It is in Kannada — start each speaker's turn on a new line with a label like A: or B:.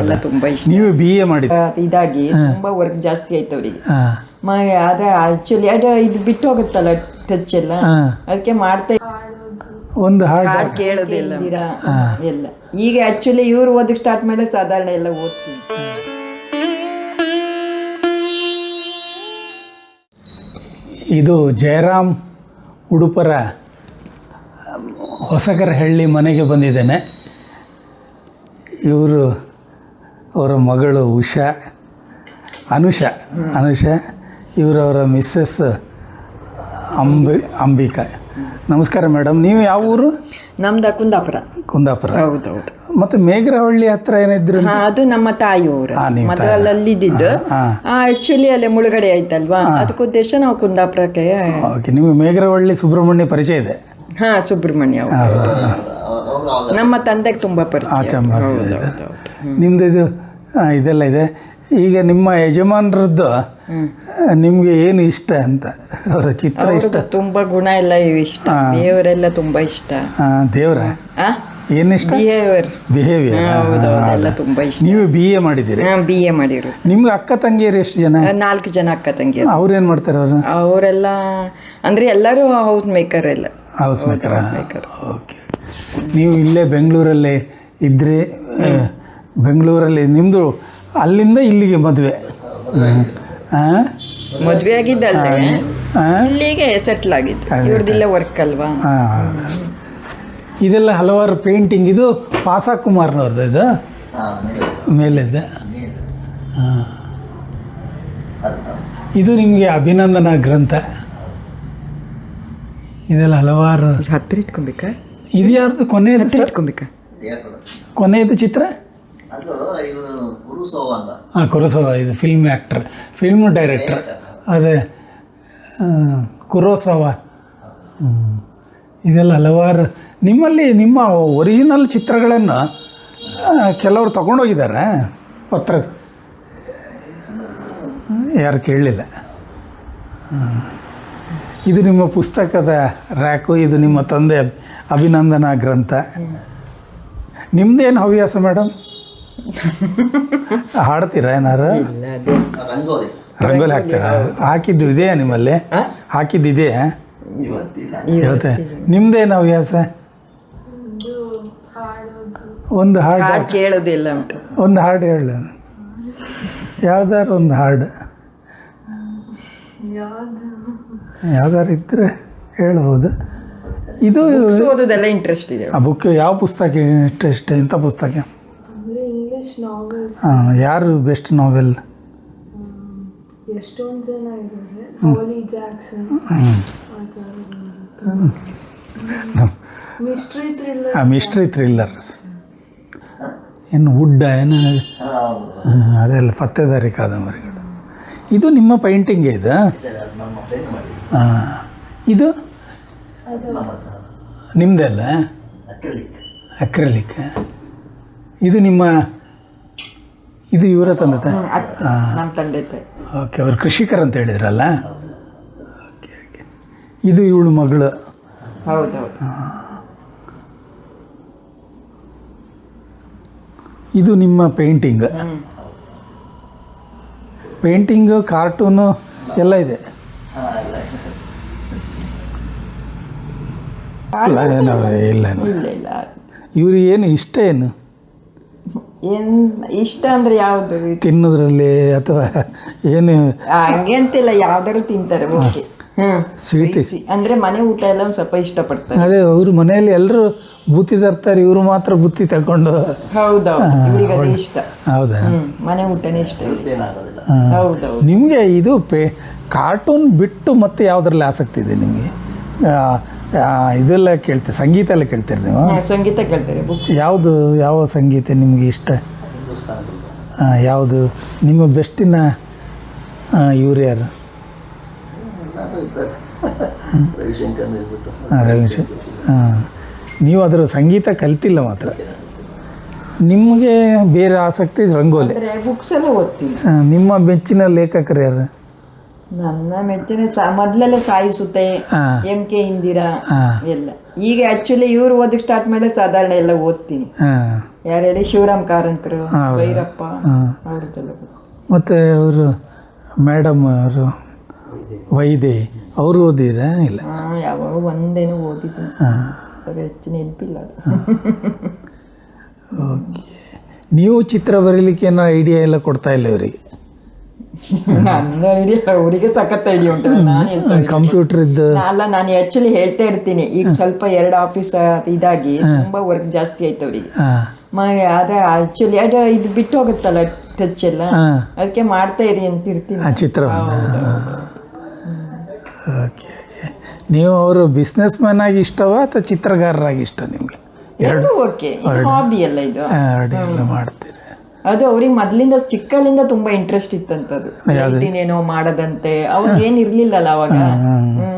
A: ಎಲ್ಲ ತುಂಬಾ ಇಷ್ಟ.
B: ನೀವು ಬಿ ಎ ಮಾಡಿದ್ರಿ
A: ಇದಾಗಿ ತುಂಬಾ ವರ್ಕ್ ಜಾಸ್ತಿ ಆಯ್ತು ಅವರಿಗೆ. ಅದ ಆಕ್ಚುಲಿ ಅದ ಇದು ಬಿಟ್ಟು ಹೋಗುತ್ತಲ್ಲ ಟಚ್ ಎಲ್ಲ? ಅದಕ್ಕೆ ಮಾಡ್ತಾ
B: ಒಂದು ಹಾಡು
A: ಹಾಡು ಕೇಳೋದಿಲ್ಲ. ಎಲ್ಲ. ಈಗ ಆಕ್ಚುಲಿ ಇವ್ರು ಓದಕ್ಕೆ ಸ್ಟಾರ್ಟ್ ಮೇಲೆ ಸಾಧಾರಣ ಎಲ್ಲ ಓದ್ತೀನಿ.
B: ಇದು ಜಯರಾಮ್ ಉಡುಪರ ಹೊಸಕರಹಳ್ಳಿ ಮನೆಗೆ ಬಂದಿದ್ದೇನೆ. ಇವರು ಅವರ ಮಗಳು ಉಷಾ ಅನುಷ ಅನುಷ ಇವರವರ ಮಿಸ್ಸಸ್ ಅಂಬಿ ಅಂಬಿಕಾ. ನಮಸ್ಕಾರ ಮೇಡಮ್ ನೀವು ಯಾವ ಊರು?
A: ನಮ್ದು ಕುಂದಾಪುರ.
B: ಕುಂದಾಪುರ.
A: ಹೌದೌದು.
B: ಮತ್ತೆ ಮೇಘರಹಳ್ಳಿ ಹತ್ರ ಏನಿದ್ರು
A: ಹಾ ಅದು ನಮ್ಮ ತಾಯಿ
B: ಊರು ನಿಮ್ಮ
A: ಮೊದಲು ಅಲ್ಲಿ ಇದ್ದಿದ್ದು
B: ಹಾಂ
A: ಆಕ್ಚುಲಿ ಅಲ್ಲೇ ಮುಳುಗಡೆ ಆಯ್ತಲ್ವಾ? ಅದಕ್ಕೆ ಉದ್ದೇಶ ನಾವು ಕುಂದಾಪುರಕ್ಕೆ
B: ಓಕೆ ನಿಮಗೆ ಮೇಘರಹಳ್ಳಿ ಸುಬ್ರಹ್ಮಣ್ಯ ಪರಿಚಯ ಇದೆ?
A: ಹಾ ಸುಬ್ರಹ್ಮಣ್ಯ. ನಮ್ಮ ತಂದೆಗೆ ತುಂಬಾ ಪರಿಚಯ.
B: ನಿಮ್ದು ಇದು ಇದೆಲ್ಲ ಇದೆ. ಈಗ ನಿಮ್ಮ ಯಜಮಾನರದ್ದು ನಿಮಗೆ ಏನು ಇಷ್ಟ ಅಂತ? ಅವರ ಚಿತ್ರ ಇಷ್ಟ?
A: ತುಂಬ ಗುಣ ಎಲ್ಲ ಇಷ್ಟ. ದೇವರೆಲ್ಲ ತುಂಬಾ ಇಷ್ಟ.
B: ದೇವರ? ಏನು ಇಷ್ಟ?
A: ಬಿಹೇವಿಯರ್
B: ಬಿಹೇವಿಯರ್
A: ತುಂಬ ತುಂಬಾ ಇಷ್ಟ.
B: ನೀವು ಬಿ ಎ ಮಾಡಿದ್ದೀರಿ?
A: ಬಿ ಎ ಮಾಡಿರು
B: ನಿಮ್ಗೆ ಅಕ್ಕ ತಂಗಿಯರು ಎಷ್ಟು ಜನ?
A: ನಾಲ್ಕು ಜನ ಅಕ್ಕ ತಂಗಿ
B: ಏನು ಮಾಡ್ತಾರೆ ಅವರು?
A: ಅವರೆಲ್ಲ ಅಂದ್ರೆ ಎಲ್ಲರೂ ಹೌಸ್ ಮೇಕರ್ ಎಲ್ಲ.
B: ಹೌಸ್ ಮೇಕರ್ ಓಕೆ ನೀವು ಇಲ್ಲೇ ಬೆಂಗಳೂರಲ್ಲಿ ಇದ್ರಿ ಆ, ಬೆಂಗಳೂರಲ್ಲಿ ನಿಮ್ಮದು ಅಲ್ಲಿಂದ ಇಲ್ಲಿಗೆ ಮದುವೆ. ಹಾಂ
A: ಆಗಿದ್ದಲ್ಲಿಗೆ ಆಗಿದ್ದಲ್ಲೇ
B: ಹಾಂ
A: ಇಲ್ಲಿಗೆ ಸೆಟ್ಲ್ ಆಗಿತ್ತು ಇವ್ರದ್ದಿಲ್ಲ ವರ್ಕ್ ಅಲ್ವಾ?
B: ಹಾಂ ಇದೆಲ್ಲ ಹಲವಾರು ಪೇಂಟಿಂಗ್ ಇದು ಪಾಸ ಕುಮಾರ್ನವ್ರದ್ದು ಇದು ಮೇಲಿದೆ ಹಾಂ ಇದು ನಿಮಗೆ ಅಭಿನಂದನಾ ಗ್ರಂಥ? ಇದೆಲ್ಲ ಹಲವಾರು
A: ಹತ್ತಿರ ಇಟ್ಕೊಬೇಕಾ?
B: ಇದು ಯಾರ್ದು? ಕೊನೆಯದು
A: ಇಟ್ಕೊಬೇಕಾ?
B: ಕೊನೆಯದು ಚಿತ್ರ?
C: ಅದು ಅಂತ.
B: ಹಾಂ ಕುರೋಸವ ಇದು ಫಿಲ್ಮ್ ಆ್ಯಕ್ಟರ್ ಫಿಲ್ಮ್ ಡೈರೆಕ್ಟರ್ ಅದೇ ಕುರೋಸವ. ಇದೆಲ್ಲ ಹಲವಾರು ನಿಮ್ಮಲ್ಲಿ ನಿಮ್ಮ ಒರಿಜಿನಲ್ ಚಿತ್ರಗಳನ್ನು ಕೆಲವರು ತಗೊಂಡೋಗಿದ್ದಾರೆ? ಪತ್ರ. ಯಾರು ಕೇಳಲಿಲ್ಲ. ಇದು ನಿಮ್ಮ ಪುಸ್ತಕದ ರ್ಯಾಕು ಇದು ನಿಮ್ಮ ತಂದೆ ಅಭಿನಂದನಾ ಗ್ರಂಥ. ನಿಮ್ಮದೇನು ಹವ್ಯಾಸ ಮೇಡಮ್ ಹಾಡ್ತೀರಾ ಏನಾರು?
C: ರಂಗೋಲಿ.
B: ರಂಗೋಲಿ ಹಾಕ್ತೀರಾ? ಹಾಕಿದ್ದು ಇದೆಯಾ ನಿಮ್ಮಲ್ಲಿ? ಹಾಕಿದ್ದು ಇದೆಯಾ?
C: ಇವತ್ತಿಲ್ಲ.
B: ಇವತ್ತೆ. ನಿಮ್ದೇನು ಹವ್ಯಾಸ? ಒಂದು ಹಾಡು
A: ಹಾಡು ಕೇಳೋದಿಲ್ಲ ಉಂಟು.
B: ಒಂದು ಹಾಡು ಹೇಳ. ಯಾವ್ದಾರು ಒಂದು ಹಾಡು. ಯಾವ್ದಾರು ಇದ್ರೆ ಹೇಳ್ಬೋದು. ಇದು
A: ಓದೋದೆಲ್ಲ ಇಂಟ್ರೆಸ್ಟ್ ಇದೆ.
B: ಆ ಬುಕ್ ಯಾವ ಪುಸ್ತಕ ಇಂಟ್ರೆಸ್ಟ್ ಇಂಥ ಪುಸ್ತಕ?
D: ಇಂಗ್ಲಿಷ್ ನಾವೆಲ್ಸ್
B: ಹಾಂ ಯಾರು ಬೆಸ್ಟ್ ನಾವೆಲ್
D: ಎಷ್ಟೊಂದು ಜನ ಇದ್ದಾರೆ ಹೋಲಿ ಜಾಕ್ಸನ್ ಮಿಸ್ಟ್ರಿ ಥ್ರಿಲ್ಲರ್
B: ಆ ಮಿಸ್ಟ್ರಿ ಥ್ರಿಲ್ಲರ್ಸ್ ಏನು ವುಡ್ಡ ಏನು? ಅದೆಲ್ಲ ಪತ್ತೆದಾರಿ ಕಾದಂಬರಿಗಳು ಇದು ನಿಮ್ಮ ಪೇಂಟಿಂಗ್ ಇದು?
C: ನಮ್ಮ ಫ್ರೆಂಡ್ ಮಾಡಿ
B: ಹಾಂ ಇದು ನಿಮ್ಮದಲ್ಲ
C: ಅಕ್ರಿಲಿಕ್
B: ಅಕ್ರಲಿಕ್ ಇದು ನಿಮ್ಮ ಇದು ಇವರ ತಂದೆ ತ-
A: ನಮ್ಮ ತಂದೆ ತಾಯಿ.
B: ಓಕೆ ಅವ್ರು ಕೃಷಿಕರು ಅಂತ ಹೇಳಿದ್ರಲ್ಲ? Okay okay. ಇದು ಇವಳು ಮಗಳು. ಇದು ನಿಮ್ಮ ಪೇಂಟಿಂಗ್. ಪೇಂಟಿಂಗು ಕಾರ್ಟೂನು ಎಲ್ಲ ಇದೆ. ಇಲ್ಲ ಇವ್ರಿಗೆ ಏನು ಇಷ್ಟ ಏನು?
A: ಏನ್ ಇಷ್ಟ ಅಂದ್ರೆ ಯಾವ್ದು
B: ತಿನ್ನೋದ್ರಲ್ಲಿ ಅಥವಾ ಏನು?
A: ಹಂಗೆಂತಿಲ್ಲ ಯಾವ್ದಾದ್ರು ತಿಂತಾರೆ ಓಕೆ. ಹ್ಮ್.
B: ಸ್ವೀಟ್
A: ಅಂದ್ರೆ ಮನೆ ಊಟ ಎಲ್ಲ ಒಂದ್ ಸ್ವಲ್ಪ ಇಷ್ಟಪಡ್ತಾರೆ.
B: ಅದೇ ಅವ್ರ ಮನೆಯಲ್ಲಿ ಎಲ್ಲರೂ ಬುತ್ತಿ ತರ್ತಾರೆ ಇವರು ಮಾತ್ರ ಬುತ್ತಿ ತಗೊಂಡು.
A: ಹೌದಾ ಇಷ್ಟ.
B: ಹೌದಾ?
A: ಮನೆ ಊಟನೇ ಇಷ್ಟ ಹೌದೌದು.
B: ನಿಮಗೆ ಇದು ಪೇ ಕಾರ್ಟೂನ್ ಬಿಟ್ಟು ಮತ್ತೆ ಯಾವ್ದ್ರಲ್ಲಿ ಆಸಕ್ತಿ ಇದೆ ನಿಮಗೆ? ಇದೆಲ್ಲ ಕೇಳ್ತೀರಿ ಸಂಗೀತ ಎಲ್ಲ ಕೇಳ್ತೀರಿ ನೀವು?
A: ಸಂಗೀತ ಕೇಳ್ತೀರಿ ಬುಕ್ಸ್
B: ಯಾವುದು ಯಾವ ಸಂಗೀತ ನಿಮಗೆ ಇಷ್ಟ? ಯಾವುದು? ನಿಮ್ಮ ಬೆಸ್ಟಿನ ಇವ್ರು ಯಾರು?
C: ರವಿಶಂಕರ್.
B: ಹಾಂ ನೀವು ಅದರ ಸಂಗೀತ ಕಲ್ತಿಲ್ಲ ಮಾತ್ರ. ನಿಮಗೆ ಬೇರೆ ಆಸಕ್ತಿ ರಂಗೋಲಿ.
A: ಅಂದ್ರೆ ಬುಕ್ಸ್ ಎಲ್ಲ ಓದ್ತೀನಿ.
B: ನಿಮ್ಮ ಬೆಚ್ಚಿನ ಲೇಖಕರು ಯಾರು?
A: ನನ್ನ ಮೆಚ್ಚಿನ ಮೊದ್ಲೆಲ್ಲ ಸಾಯಿಸುತ್ತೆ ಎಂ ಕೆ ಇಂದಿರಾ ಎಲ್ಲ. ಈಗ ಆಕ್ಚುಲಿ ಇವ್ರು ಓದಿ ಸ್ಟಾರ್ಟ್ ಮೇಲೆ ಸಾಧಾರಣ ಎಲ್ಲ ಓದ್ತೀನಿ. ಯಾರು ಹೇಳಿ? ಶಿವರಾಮ್ ಕಾರಂತರು ಭೈರಪ್ಪ
B: ಮತ್ತೆ
A: ಅವ್ರದ್ದೆಲ್ಲ.
B: ಮತ್ತು ಅವರು ಮೇಡಮ್ ಅವರು ವೈದೆ ಅವರು ಓದಿರ ಇಲ್ಲ.
A: ಯಾವಾಗ ಒಂದೇನೋ ಓದಿದ್ದೀನಿ ಹೆಚ್ಚಿನ ನೆನಪಿಲ್ಲ
B: ಓಕೆ. ನೀವು ಚಿತ್ರ ಬರೀಲಿಕ್ಕೆ ಏನೋ ಐಡಿಯಾ ಎಲ್ಲ ಕೊಡ್ತಾ ಇಲ್ಲ ಇವರಿಗೆ?
A: ನನ್ನ ಐಡಿಯಾ ಅವರಿಗೆ ಸಖತ್ ಐಡಿಯಾ ಉಂಟು. ನಾನು ಎಂತ
B: ಕಂಪ್ಯೂಟರ್ ಇದ್ದು.
A: ಅಲ್ಲ ನಾನು ಆಕ್ಚುಲಿ ಹೇಳ್ತಾ ಇರ್ತೀನಿ. ಈಗ ಸ್ವಲ್ಪ ಎರಡು ಆಫೀಸ್ ಇದಾಗಿ ತುಂಬಾ ವರ್ಕ್ ಜಾಸ್ತಿ ಆಯ್ತು ಅವರಿಗೆ. ಅದ ಆಕ್ಚುಲಿ ಅದ ಇದು ಬಿಟ್ಟು ಹೋಗುತ್ತಲ್ಲ ಟಚ್ ಎಲ್ಲ? ಅದಕ್ಕೆ ಮಾಡ್ತಾ ಇರಿ ಅಂತ ಇರ್ತೀನಿ.
B: ಆ ಚಿತ್ರ ಓಕೆ ನೀವು ಅವರು ಬಿಸ್ನೆಸ್ ಮ್ಯಾನ್ ಆಗಿ ಇಷ್ಟವ ಅಥವಾ ಚಿತ್ರಗಾರರಾಗಿ ಇಷ್ಟ ನಿಮಗೆ?
A: ಎರಡು ಓಕೆ ಹಾಬಿ ಎಲ್ಲ ಇದು.
B: ಎರಡು ಎಲ್ಲ ಮಾಡ್ತೀರಿ.
A: ಅದು ಅವ್ರಿಗೆ ಮೊದ್ಲಿಂದ ಚಿಕ್ಕಲ್ಲಿಂದ ತುಂಬಾ ಇಂಟ್ರೆಸ್ಟ್ ಇತ್ತಂತದ್ದು ಏನೋ ಮಾಡದಂತೆ. ಅವ್ರಿಗೆ ಏನ್ ಇರ್ಲಿಲ್ಲಲ್ಲ ಅವಾಗ. ಹ್ಮ್.